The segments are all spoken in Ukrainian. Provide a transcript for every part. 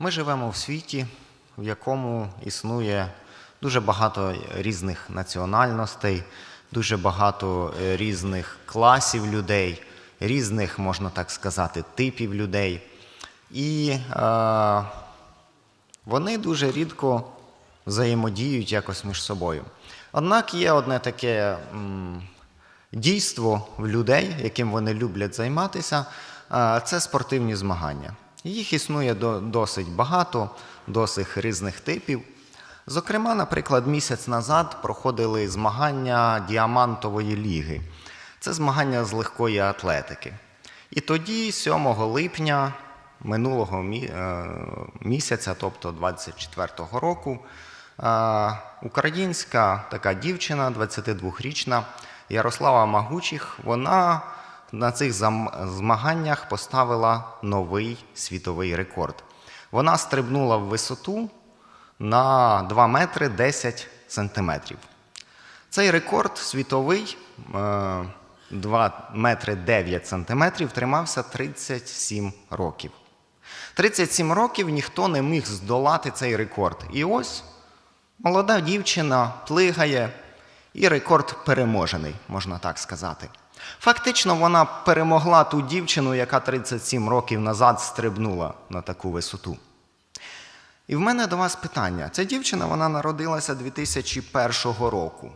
Ми живемо в світі, в якому існує дуже багато різних національностей, дуже багато е, різних класів людей, різних, можна так сказати, типів людей. І е, вони дуже рідко взаємодіють якось між собою. Однак є одне таке м, дійство в людей, яким вони люблять займатися, е, це спортивні змагання. Їх існує досить багато, досить різних типів. Зокрема, наприклад, місяць назад проходили змагання діамантової ліги. Це змагання з легкої атлетики. І тоді, 7 липня минулого е, місяця, тобто 24-го року, е, українська така дівчина, 22-річна Ярослава Магучих, вона на цих змаганнях поставила новий світовий рекорд. Вона стрибнула в висоту на 2 метри 10 сантиметрів. Цей рекорд світовий е, 2 метри 9 сантиметрів тримався 37 років. 37 років ніхто не міг здолати цей рекорд. І ось молода дівчина плигає, і рекорд переможений, можна так сказати. Фактично, вона перемогла ту дівчину, яка 37 років назад стрибнула на таку висоту. І в мене до вас питання. Ця дівчина вона народилася 2001 року.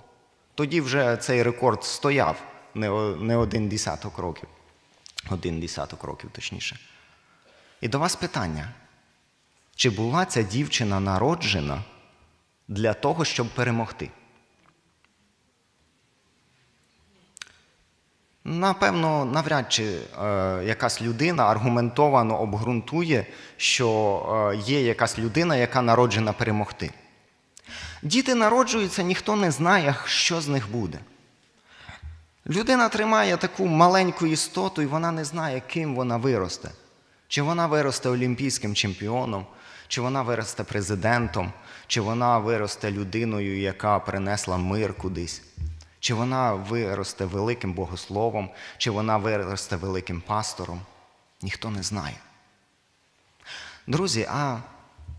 Тоді вже цей рекорд стояв не, один десяток років. Один десяток років, точніше. І до вас питання: чи була ця дівчина народжена для того, щоб перемогти? Напевно, навряд чи е, якась людина аргументовано обґрунтує, що е, є якась людина, яка народжена перемогти. Діти народжуються, ніхто не знає, що з них буде. Людина тримає таку маленьку істоту, і вона не знає, ким вона виросте. Чи вона виросте олімпійським чемпіоном, чи вона виросте президентом, чи вона виросте людиною, яка принесла мир кудись, чи вона виросте великим богословом, чи вона виросте великим пастором. Ніхто не знає. Друзі, а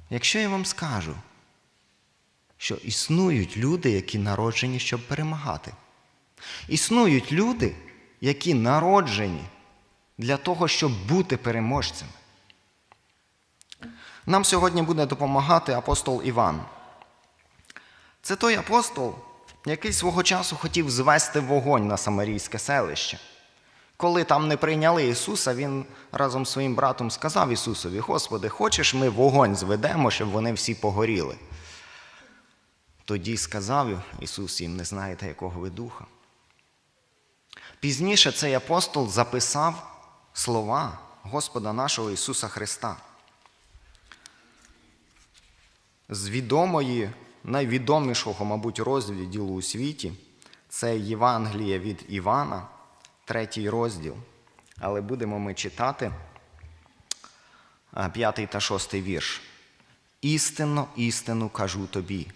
якщо я вам скажу, що існують люди, які народжені, щоб перемагати. Існують люди, які народжені для того, щоб бути переможцями. Нам сьогодні буде допомагати апостол Іван. Це той апостол, який свого часу хотів звести вогонь на Самарійське селище. Коли там не прийняли Ісуса, він разом з своїм братом сказав Ісусові: Господи, хочеш, ми вогонь зведемо, щоб вони всі погоріли. Тоді сказав Ісус їм, не знаєте, якого ви духа. Пізніше цей апостол записав слова Господа нашого Ісуса Христа. З відомої, найвідомішого, мабуть, розділу у світі це Євангеліє від Івана, третій розділ. Але будемо ми читати п'ятий та шостий вірш. Істинно, істину кажу тобі.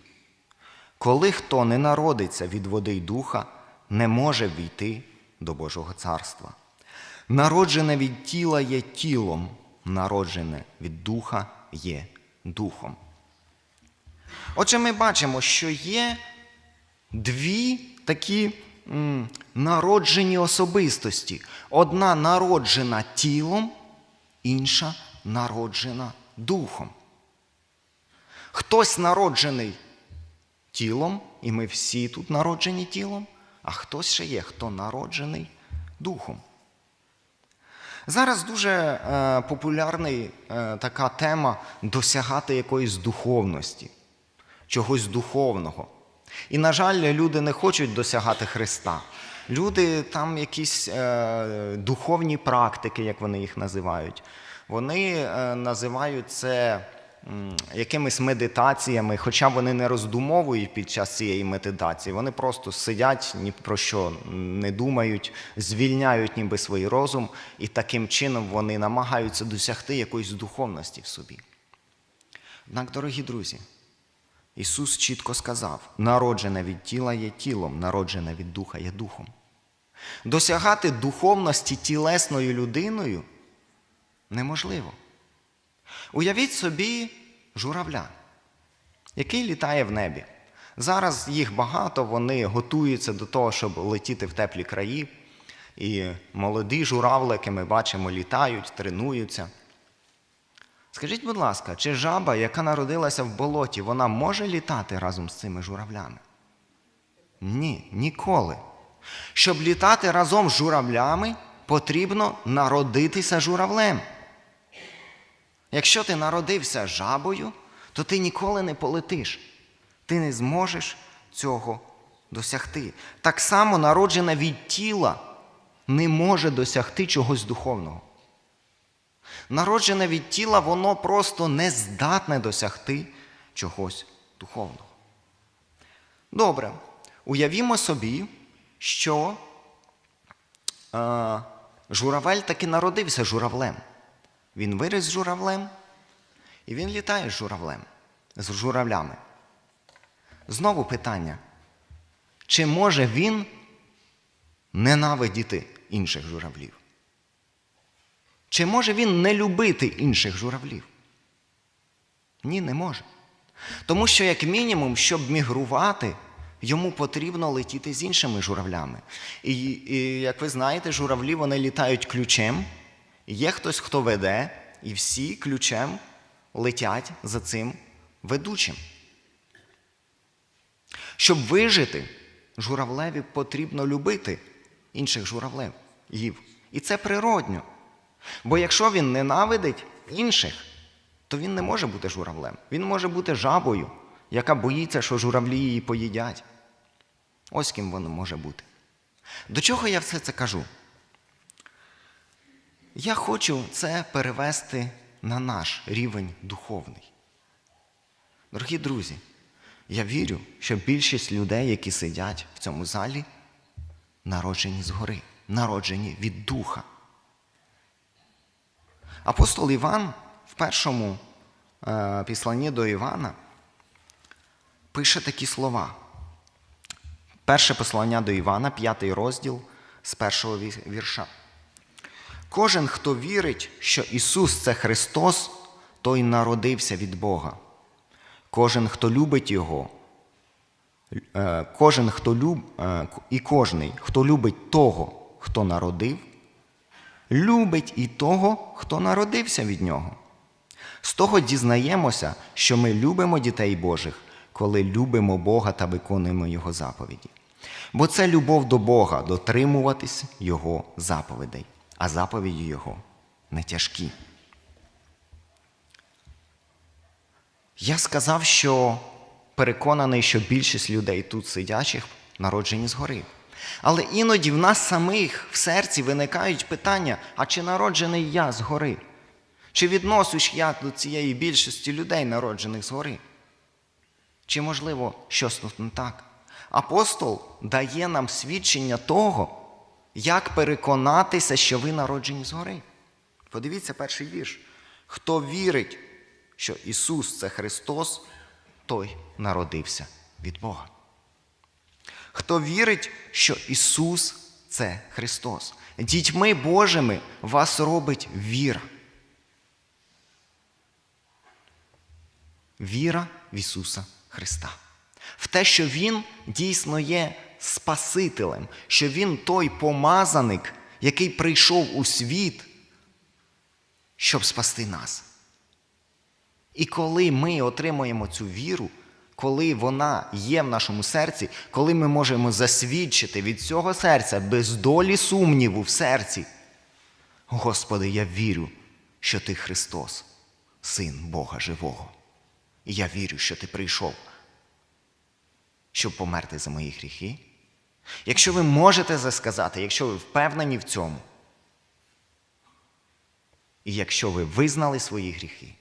Коли хто не народиться від води й духа, не може війти до Божого царства. Народжене від тіла є тілом, народжене від духа є духом. Отже, ми бачимо, що є дві такі народжені особистості. Одна народжена тілом, інша народжена духом. Хтось народжений тілом, і ми всі тут народжені тілом, а хтось ще є, хто народжений духом. Зараз дуже е, популярний е, така тема досягати якоїсь духовності, чогось духовного. І, на жаль, люди не хочуть досягати Христа. Люди там якісь е, духовні практики, як вони їх називають. Вони е, називають це якимись медитаціями, хоча вони не роздумовують під час цієї медитації. Вони просто сидять, ні про що не думають, звільняють ніби свій розум, і таким чином вони намагаються досягти якоїсь духовності в собі. Однак, дорогі друзі, Ісус чітко сказав: народжене від тіла є тілом, народжене від духа є духом. Досягати духовності тілесною людиною неможливо. Уявіть собі журавля, який літає в небі. Зараз їх багато, вони готуються до того, щоб летіти в теплі краї. І молоді журавлики ми бачимо, літають, тренуються. Скажіть, будь ласка, чи жаба, яка народилася в болоті, вона може літати разом з цими журавлями? Ні, ніколи. Щоб літати разом з журавлями, потрібно народитися журавлем. Якщо ти народився жабою, то ти ніколи не полетиш. Ти не зможеш цього досягти. Так само народжена від тіла не може досягти чогось духовного. Народжене від тіла, воно просто не здатне досягти чогось духовного. Добре, уявімо собі, що е, журавель таки народився журавлем. Він виріс журавлем, і він літає з журавлем, з журавлями. Знову питання: чи може він ненавидіти інших журавлів? Чи може він не любити інших журавлів? Ні, не може. Тому що, як мінімум, щоб мігрувати, йому потрібно летіти з іншими журавлями. І, і як ви знаєте, журавлі вони літають ключем, є хтось, хто веде, і всі ключем летять за цим ведучим. Щоб вижити, журавлеві потрібно любити інших журавлів. І це природньо. Бо якщо він ненавидить інших, то він не може бути журавлем. Він може бути жабою, яка боїться, що журавлі її поїдять. Ось ким воно може бути. До чого я все це кажу? Я хочу це перевести на наш рівень духовний. Дорогі друзі, я вірю, що більшість людей, які сидять в цьому залі, народжені згори, народжені від духа. Апостол Іван в першому е, післанні до Івана пише такі слова. Перше послання до Івана, п'ятий розділ з першого вірша. Кожен, хто вірить, що Ісус це Христос, той народився від Бога. Кожен, хто любить Його, е, кожен, хто люб, е, і кожний, хто любить того, хто народив, любить і того, хто народився від нього. З того дізнаємося, що ми любимо дітей Божих, коли любимо Бога та виконуємо Його заповіді. Бо це любов до Бога дотримуватись Його заповідей, а заповіді Його не тяжкі. Я сказав, що переконаний, що більшість людей тут сидячих народжені згори. Але іноді в нас самих в серці виникають питання: а чи народжений я згори? Чи відносиш я до цієї більшості людей, народжених згори? Чи, можливо, щось тут не так? Апостол дає нам свідчення того, як переконатися, що ви народжені згори. Подивіться перший вірш. Хто вірить, що Ісус це Христос, той народився від Бога. Хто вірить, що Ісус це Христос. Дітьми Божими вас робить віра. Віра в Ісуса Христа. В те, що Він дійсно є Спасителем, що Він той помазаник, який прийшов у світ, щоб спасти нас. І коли ми отримуємо цю віру, коли вона є в нашому серці, коли ми можемо засвідчити від цього серця без долі сумніву в серці, Господи, я вірю, що Ти Христос, Син Бога Живого. І я вірю, що Ти прийшов, щоб померти за мої гріхи. Якщо ви можете це сказати, якщо ви впевнені в цьому, і якщо ви визнали свої гріхи,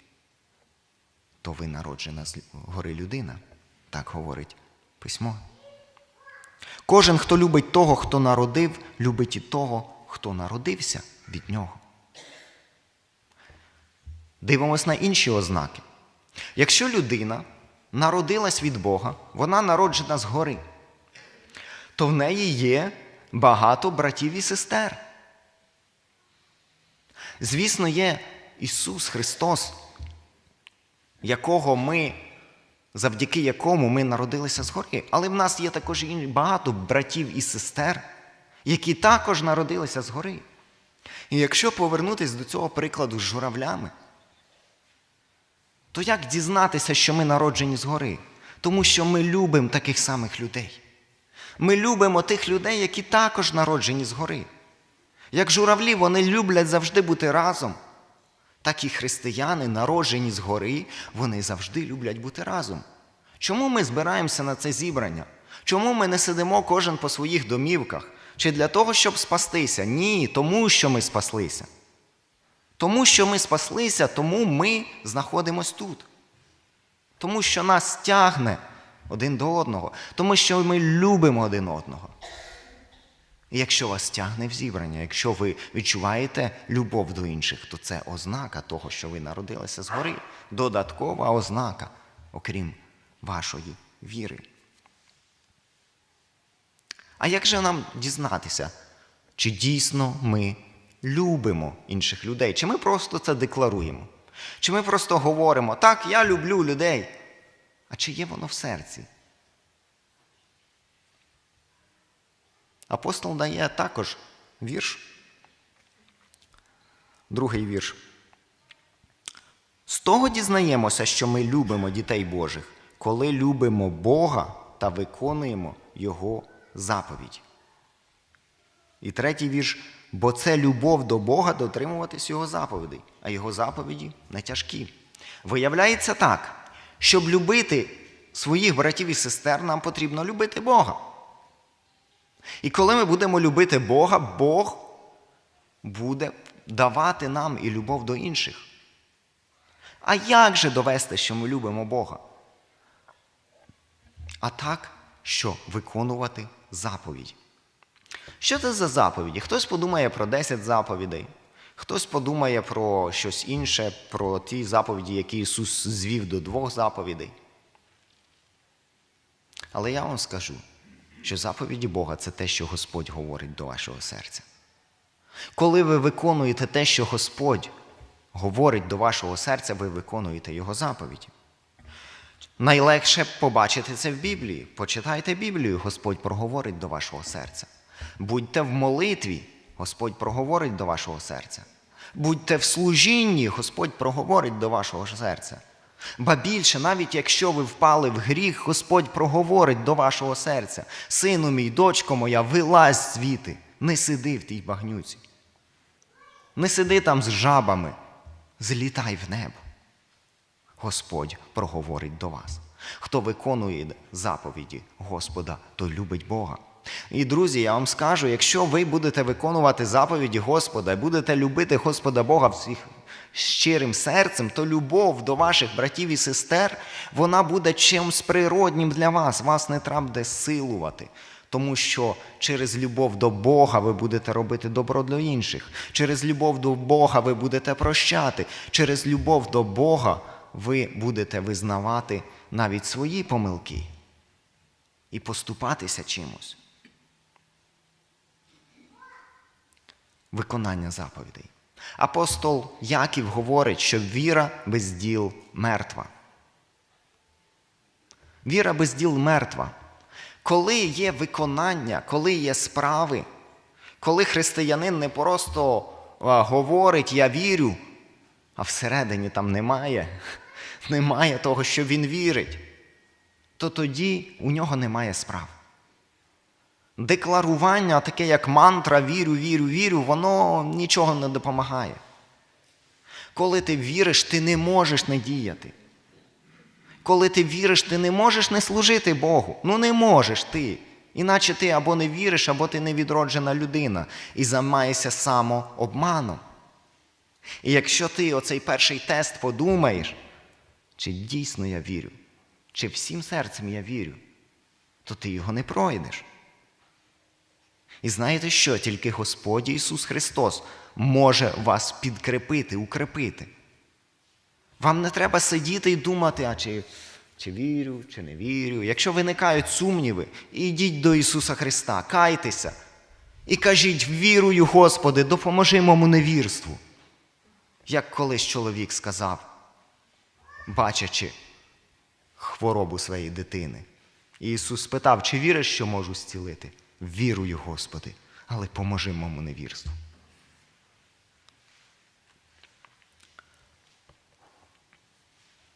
то ви народжена з гори людина, так говорить письмо. Кожен, хто любить того, хто народив, любить і того, хто народився від нього. Дивимось на інші ознаки. Якщо людина народилась від Бога, вона народжена згори, то в неї є багато братів і сестер. Звісно, є Ісус Христос, якого ми, завдяки якому ми народилися згори. Але в нас є також і багато братів і сестер, які також народилися згори. І якщо повернутися до цього прикладу з журавлями, то як дізнатися, що ми народжені згори? Тому що ми любимо таких самих людей. Ми любимо тих людей, які також народжені згори. Як журавлі, вони люблять завжди бути разом. Так і християни, народжені згори, вони завжди люблять бути разом. Чому ми збираємося на це зібрання? Чому ми не сидимо кожен по своїх домівках? Чи для того, щоб спастися? Ні, тому що ми спаслися. Тому що ми спаслися, тому ми знаходимось тут. Тому що нас тягне один до одного, тому що ми любимо один одного. І якщо вас тягне в зібрання, якщо ви відчуваєте любов до інших, то це ознака того, що ви народилися згори. Додаткова ознака, окрім вашої віри. А як же нам дізнатися, чи дійсно ми любимо інших людей? Чи ми просто це декларуємо? Чи ми просто говоримо, так, я люблю людей, а чи є воно в серці? Апостол дає також вірш. Другий вірш. З того дізнаємося, що ми любимо дітей Божих, коли любимо Бога та виконуємо Його заповідь. І третій вірш. Бо це любов до Бога дотримуватись Його заповідей, а Його заповіді не тяжкі. Виявляється так, щоб любити своїх братів і сестер, нам потрібно любити Бога. І коли ми будемо любити Бога, Бог буде давати нам і любов до інших. А як же довести, що ми любимо Бога? А так, що виконувати заповідь. Що це за заповіді? Хтось подумає про 10 заповідей, хтось подумає про щось інше, про ті заповіді, які Ісус звів до двох заповідей. Але я вам скажу, що заповіді Бога це те, що Господь говорить до вашого серця. Коли ви виконуєте те, що Господь говорить до вашого серця, ви виконуєте Його заповіді. Найлегше побачити це в Біблії. Почитайте Біблію, Господь проговорить до вашого серця. Будьте в молитві, Господь проговорить до вашого серця. Будьте в служінні, Господь проговорить до вашого серця. Ба більше, навіть якщо ви впали в гріх, Господь проговорить до вашого серця. Сину мій, дочко моя, вилазь звідти, не сиди в тій багнюці. Не сиди там з жабами, злітай в небо. Господь проговорить до вас. Хто виконує заповіді Господа, той любить Бога. І, друзі, я вам скажу, якщо ви будете виконувати заповіді Господа і будете любити Господа Бога всіх щирим серцем, то любов до ваших братів і сестер, вона буде чимось природнім для вас. Вас не треба буде силувати. Тому що через любов до Бога ви будете робити добро для інших. Через любов до Бога ви будете прощати. Через любов до Бога ви будете визнавати навіть свої помилки і поступатися чимось. Виконання заповідей. Апостол Яків говорить, що віра без діл мертва. Віра без діл мертва. Коли є виконання, коли є справи, коли християнин не просто говорить Я вірю, а всередині там немає, немає того, що він вірить, то тоді у нього немає справ. Декларування, таке як мантра вірю, вірю, вірю, воно нічого не допомагає. Коли ти віриш, ти не можеш не діяти. Коли ти віриш, ти не можеш не служити Богу. Ну не можеш ти. Іначе ти або не віриш, або ти невідроджена людина і займаєшся самообманом. І якщо ти оцей перший тест подумаєш, чи дійсно я вірю, чи всім серцем я вірю, то ти його не пройдеш. І знаєте що? Тільки Господь Ісус Христос може вас підкрепити, укрепити. Вам не треба сидіти і думати, а чи, чи вірю, чи не вірю. Якщо виникають сумніви, ідіть до Ісуса Христа, кайтеся і кажіть, вірую, Господи, допоможи моєму невірству. Як колись чоловік сказав, бачачи хворобу своєї дитини. Ісус спитав, чи віриш, що можу зцілити? Вірую, Господи, але поможи моєму невірству.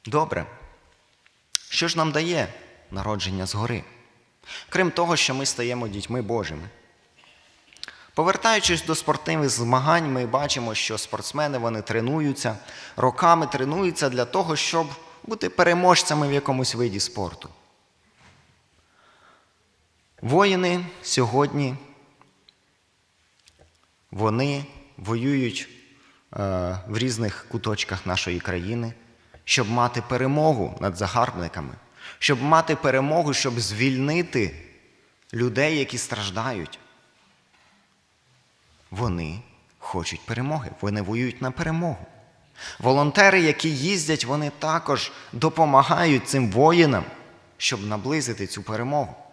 Добре. Що ж нам дає народження згори? Крім того, що ми стаємо дітьми Божими. Повертаючись до спортивних змагань, ми бачимо, що спортсмени вони тренуються, роками тренуються для того, щоб бути переможцями в якомусь виді спорту. Воїни сьогодні вони воюють е, в різних куточках нашої країни, щоб мати перемогу над загарбниками, щоб мати перемогу, щоб звільнити людей, які страждають. Вони хочуть перемоги, вони воюють на перемогу. Волонтери, які їздять, вони також допомагають цим воїнам, щоб наблизити цю перемогу.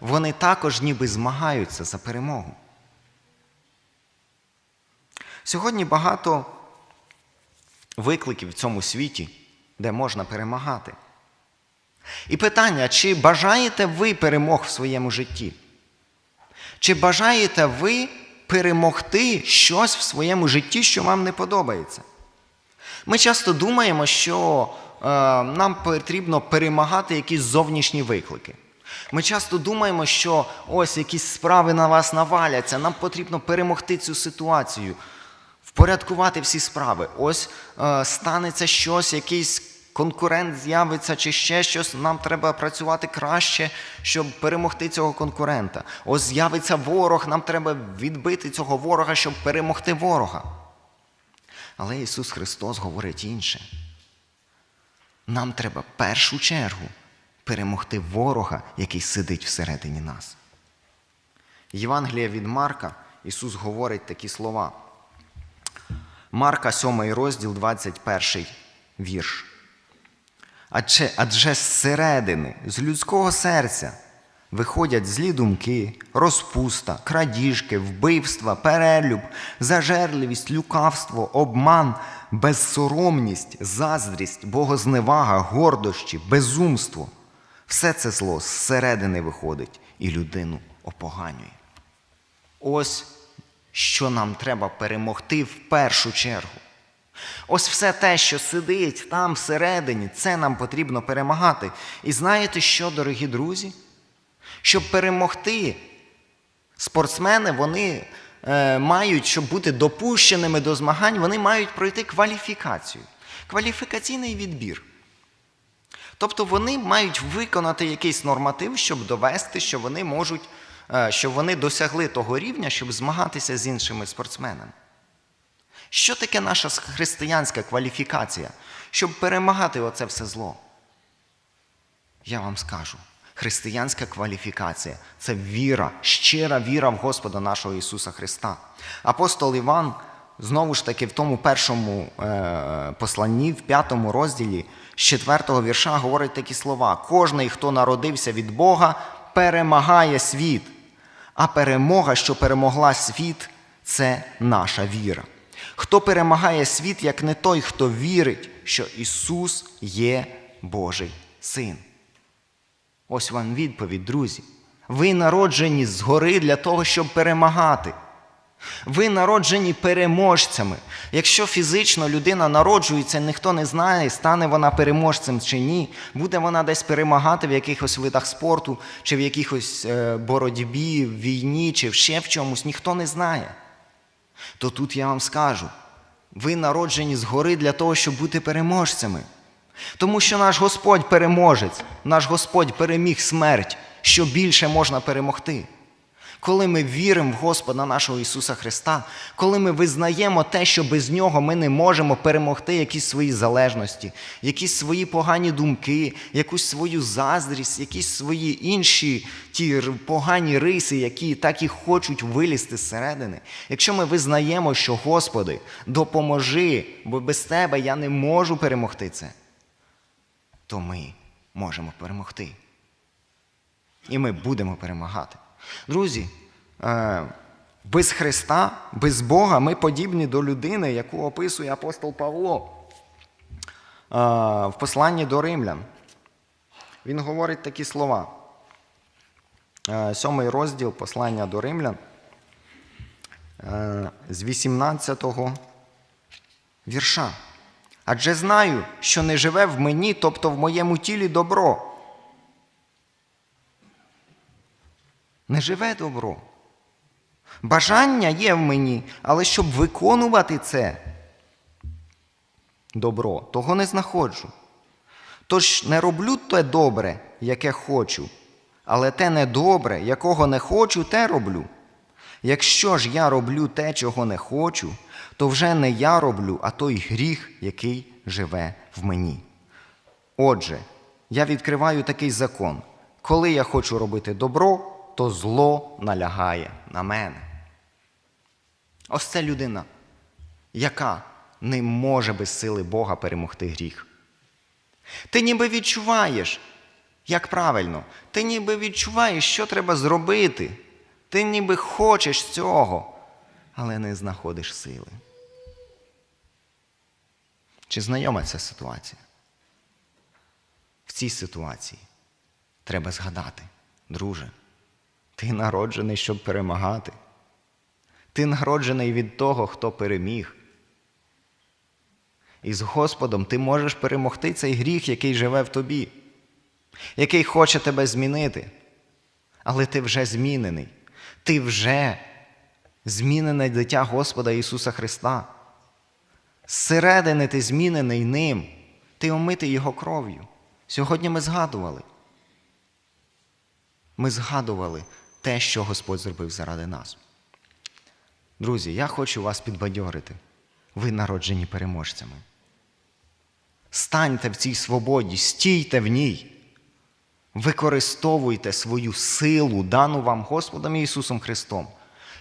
Вони також ніби змагаються за перемогу. Сьогодні багато викликів в цьому світі, де можна перемагати. І питання, чи бажаєте ви перемог в своєму житті? Чи бажаєте ви перемогти щось в своєму житті, що вам не подобається? Ми часто думаємо, що е, нам потрібно перемагати якісь зовнішні виклики. Ми часто думаємо, що ось якісь справи на вас наваляться, нам потрібно перемогти цю ситуацію, впорядкувати всі справи. Ось е, станеться щось, якийсь конкурент з'явиться чи ще щось, нам треба працювати краще, щоб перемогти цього конкурента. Ось з'явиться ворог, нам треба відбити цього ворога, щоб перемогти ворога. Але Ісус Христос говорить інше. Нам треба першу чергу перемогти ворога, який сидить всередині нас. Євангелія від Марка Ісус говорить такі слова. Марка, 7 розділ, 21 вірш. Адже, адже зсередини, з людського серця виходять злі думки, розпуста, крадіжки, вбивства, перелюб, зажерливість, люкавство, обман, безсоромність, заздрість, богозневага, гордощі, безумство. Все це зло зсередини виходить і людину опоганює. Ось що нам треба перемогти в першу чергу. Ось все те, що сидить там всередині, це нам потрібно перемагати. І знаєте що, дорогі друзі? Щоб перемогти, спортсмени вони е, мають, щоб бути допущеними до змагань, вони мають пройти кваліфікацію, кваліфікаційний відбір. Тобто вони мають виконати якийсь норматив, щоб довести, що вони можуть, е, що вони досягли того рівня, щоб змагатися з іншими спортсменами. Що таке наша християнська кваліфікація, щоб перемагати оце все зло? Я вам скажу. Християнська кваліфікація це віра, щира віра в Господа нашого Ісуса Христа. Апостол Іван, знову ж таки, в тому першому е, посланні, в п'ятому розділі з четвертого вірша, говорить такі слова: кожний, хто народився від Бога, перемагає світ, а перемога, що перемогла світ, це наша віра. Хто перемагає світ, як не той, хто вірить, що Ісус є Божий Син. Ось вам відповідь, друзі. Ви народжені згори для того, щоб перемагати. Ви народжені переможцями. Якщо фізично людина народжується, ніхто не знає, стане вона переможцем чи ні, буде вона десь перемагати в якихось видах спорту, чи в якихось е, боротьбі, війні, чи ще в чомусь, ніхто не знає. То тут я вам скажу: ви народжені згори для того, щоб бути переможцями. Тому що наш Господь переможець, наш Господь переміг смерть, що більше можна перемогти. Коли ми віримо в Господа нашого Ісуса Христа, коли ми визнаємо те, що без Нього ми не можемо перемогти якісь свої залежності, якісь свої погані думки, якусь свою заздрість, якісь свої інші ті погані риси, які так і хочуть вилізти зсередини. Якщо ми визнаємо, що Господи, допоможи, бо без Тебе я не можу перемогти це то ми можемо перемогти. І ми будемо перемагати. Друзі, е, без Христа, без Бога ми подібні до людини, яку описує апостол Павло. в посланні до римлян. Він говорить такі слова. Е, Сьомий розділ послання до римлян е, з 18-го вірша. Адже знаю, що не живе в мені, тобто в моєму тілі добро. Не живе добро. Бажання є в мені, але щоб виконувати це добро, того не знаходжу. Тож не роблю те добре, яке хочу, але те недобре, якого не хочу, те роблю. Якщо ж я роблю те, чого не хочу, то вже не я роблю, а той гріх, який живе в мені. Отже, я відкриваю такий закон: коли я хочу робити добро, то зло налягає на мене. Ось це людина, яка не може без сили Бога перемогти гріх. Ти ніби відчуваєш, як правильно, ти ніби відчуваєш, що треба зробити. Ти ніби хочеш цього, але не знаходиш сили. Чи знайома ця ситуація? В цій ситуації треба згадати, друже, ти народжений, щоб перемагати. Ти народжений від того, хто переміг. І з Господом ти можеш перемогти цей гріх, який живе в тобі, який хоче тебе змінити. Але ти вже змінений. Ти вже змінене дитя Господа Ісуса Христа. Зсередини ти змінений ним, ти омитий Його кров'ю. Сьогодні ми згадували. Ми згадували те, що Господь зробив заради нас. Друзі, я хочу вас підбадьорити. Ви народжені переможцями. Станьте в цій свободі, стійте в ній. Використовуйте свою силу, дану вам Господом Ісусом Христом,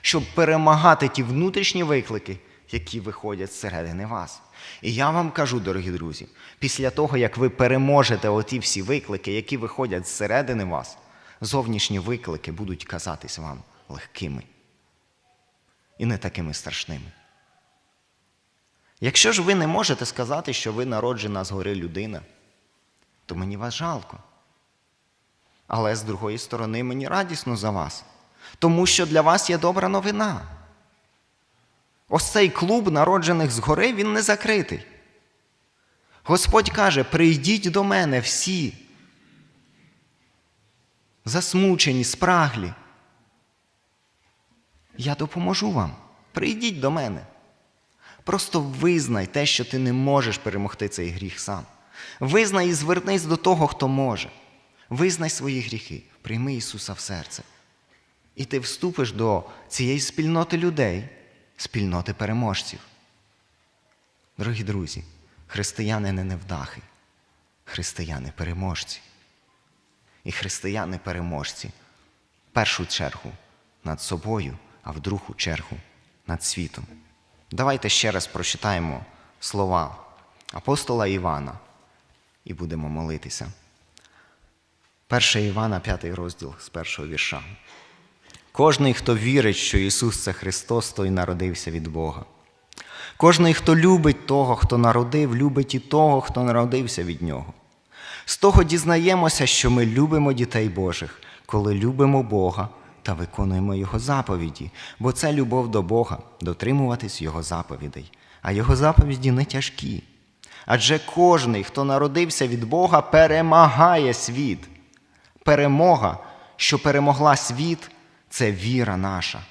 щоб перемагати ті внутрішні виклики, які виходять зсередини вас. І я вам кажу, дорогі друзі, після того, як ви переможете оті всі виклики, які виходять зсередини вас, зовнішні виклики будуть казатись вам легкими і не такими страшними. Якщо ж ви не можете сказати, що ви народжена згори людина, то мені вас жалко. Але з другої сторони, мені радісно за вас, тому що для вас є добра новина. Ось цей клуб народжених згори, він не закритий. Господь каже: прийдіть до мене всі, засмучені, спраглі. Я допоможу вам. Прийдіть до мене. Просто визнай те, що ти не можеш перемогти цей гріх сам. Визнай і звернись до того, хто може. Визнай свої гріхи, прийми Ісуса в серце. І ти вступиш до цієї спільноти людей, спільноти переможців. Дорогі друзі, християни не невдахи, християни переможці. І християни переможці в першу чергу над собою, а в другу чергу над світом. Давайте ще раз прочитаємо слова апостола Івана і будемо молитися. 1 Івана, 5 розділ з першого вірша. Кожний, хто вірить, що Ісус це Христос, той народився від Бога. Кожний, хто любить того, хто народив, любить і того, хто народився від Нього. З того дізнаємося, що ми любимо дітей Божих, коли любимо Бога та виконуємо Його заповіді, бо це любов до Бога, дотримуватись Його заповідей, а Його заповіді не тяжкі. Адже кожний, хто народився від Бога, перемагає світ. Перемога, що перемогла світ, це віра наша.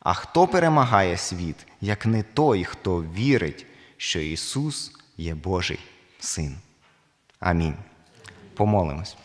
А хто перемагає світ, як не той, хто вірить, що Ісус є Божий Син. Амінь. Помолимось.